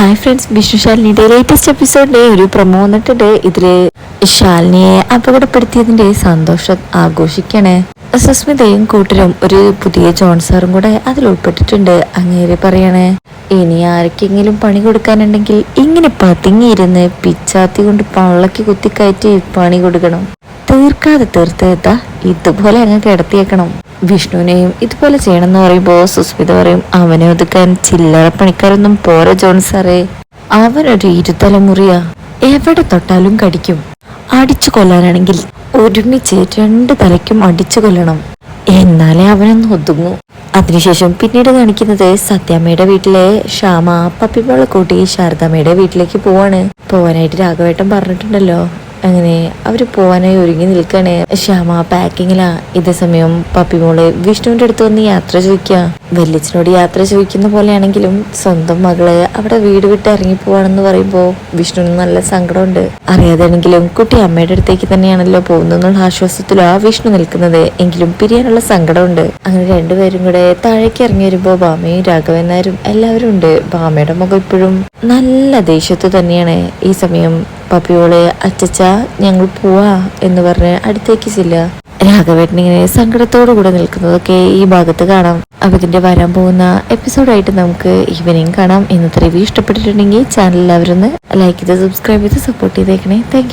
Hi friends Vishnu ശാലിനിയുടെ latest എപ്പിസോഡിന്റെ ഒരു പ്രൊമോ വന്നിട്ടുണ്ട്. ഇതിൽ ശാലിനിയെ അപകടപ്പെടുത്തിയതിന്റെ സന്തോഷം ആഘോഷിക്കണേ. സുസ്മിതയും കൂട്ടരും ഒരു പുതിയ ജോൺസാറും കൂടെ അതിൽ ഉൾപ്പെട്ടിട്ടുണ്ട്. അങ്ങേരെ പറയണേ ഇനി ആർക്കെങ്കിലും പണി കൊടുക്കാനുണ്ടെങ്കിൽ ഇങ്ങനെ പതുങ്ങിയിരുന്ന് പിച്ചാത്തി കൊണ്ട് പള്ളക്ക് കുത്തിക്കയറ്റി പണി കൊടുക്കണം. തീർക്കാതെ തീർത്തേത്താ ഇതുപോലെ അങ്ങ് കിടത്തിയേക്കണം. വിഷ്ണുവിനെയും ഇതുപോലെ ചെയ്യണമെന്ന് പറയുമ്പോൾ സുസ്മിത പറയും അവനെ ഒതുക്കാൻ ചില്ലറ പണിക്കാരൊന്നും പോരെ ജോൺ സാറേ. അവനൊരു ഇരുതലമുറിയാ. എവിടെ തൊട്ടാലും കടിക്കും. അടിച്ചു കൊല്ലാനാണെങ്കിൽ ഒരുമിച്ച് രണ്ട് തലയ്ക്കും അടിച്ചു കൊല്ലണം. എന്നാലേ അവനൊന്ന് ഒതുങ്ങൂ. അതിനുശേഷം പിന്നീട് കാണിക്കുന്നത് സത്യാമ്മയുടെ വീട്ടിലെ ശ്യാമ പപ്പിമോളെ കൂട്ടി ശാരദാമ്മയുടെ വീട്ടിലേക്ക് പോവാണ്. പോവാനായിട്ട് രാഘവേട്ടൻ പറഞ്ഞിട്ടുണ്ടല്ലോ. അങ്ങനെ അവർ പോവാനായി ഒരുങ്ങി നിൽക്കണേ. ശ്യാമ പാക്കിങ്ങിലാ ഇതേ സമയം പപ്പിമോൾ വിഷ്ണുവിന്റെ അടുത്ത് വന്ന് യാത്ര ചോദിക്കുക വല്യച്ഛനോട് യാത്ര ചോദിക്കുന്ന പോലെയാണെങ്കിലും സ്വന്തം മകൾ അവിടെ വീട് വിട്ട് ഇറങ്ങി പോവാണെന്ന് പറയുമ്പോ വിഷ്ണുവിന് നല്ല സങ്കടമുണ്ട്. അറിയാതെയാണെങ്കിലും കുട്ടി അമ്മയുടെ അടുത്തേക്ക് തന്നെയാണല്ലോ പോകുന്നുള്ള ആശ്വാസത്തിലാ വിഷ്ണു നിൽക്കുന്നത്. എങ്കിലും പിരിയാനുള്ള സങ്കടമുണ്ട്. അങ്ങനെ രണ്ടുപേരും കൂടെ താഴേക്ക് ഇറങ്ങി വരുമ്പോ ബാമയും രാഘവൻ നായരും എല്ലാവരും ഉണ്ട്. ബാമയുടെ മുഖം ഇപ്പോഴും നല്ല ദേഷ്യത്ത് തന്നെയാണ്. ഈ സമയം പപ്പിയോളെ അച്ചച്ച ഞങ്ങൾ പോവാ എന്ന് പറഞ്ഞ് അടുത്തേക്ക് ചില്ല രാഘവേട്ടൻ ഇങ്ങനെ സങ്കടത്തോടു കൂടെ നിൽക്കുന്നതൊക്കെ ഈ ഭാഗത്ത് കാണാം. അപ്പൊ വരാൻ പോകുന്ന എപ്പിസോഡായിട്ട് നമുക്ക് ഈവനിങ് കാണാം. ഇന്നത്തെ റിവ്യൂ ഇഷ്ടപ്പെട്ടിട്ടുണ്ടെങ്കിൽ ചാനൽ എല്ലാവരും ലൈക്ക് ചെയ്ത് സബ്സ്ക്രൈബ് ചെയ്ത് സപ്പോർട്ട് ചെയ്തേക്കണേ. താങ്ക്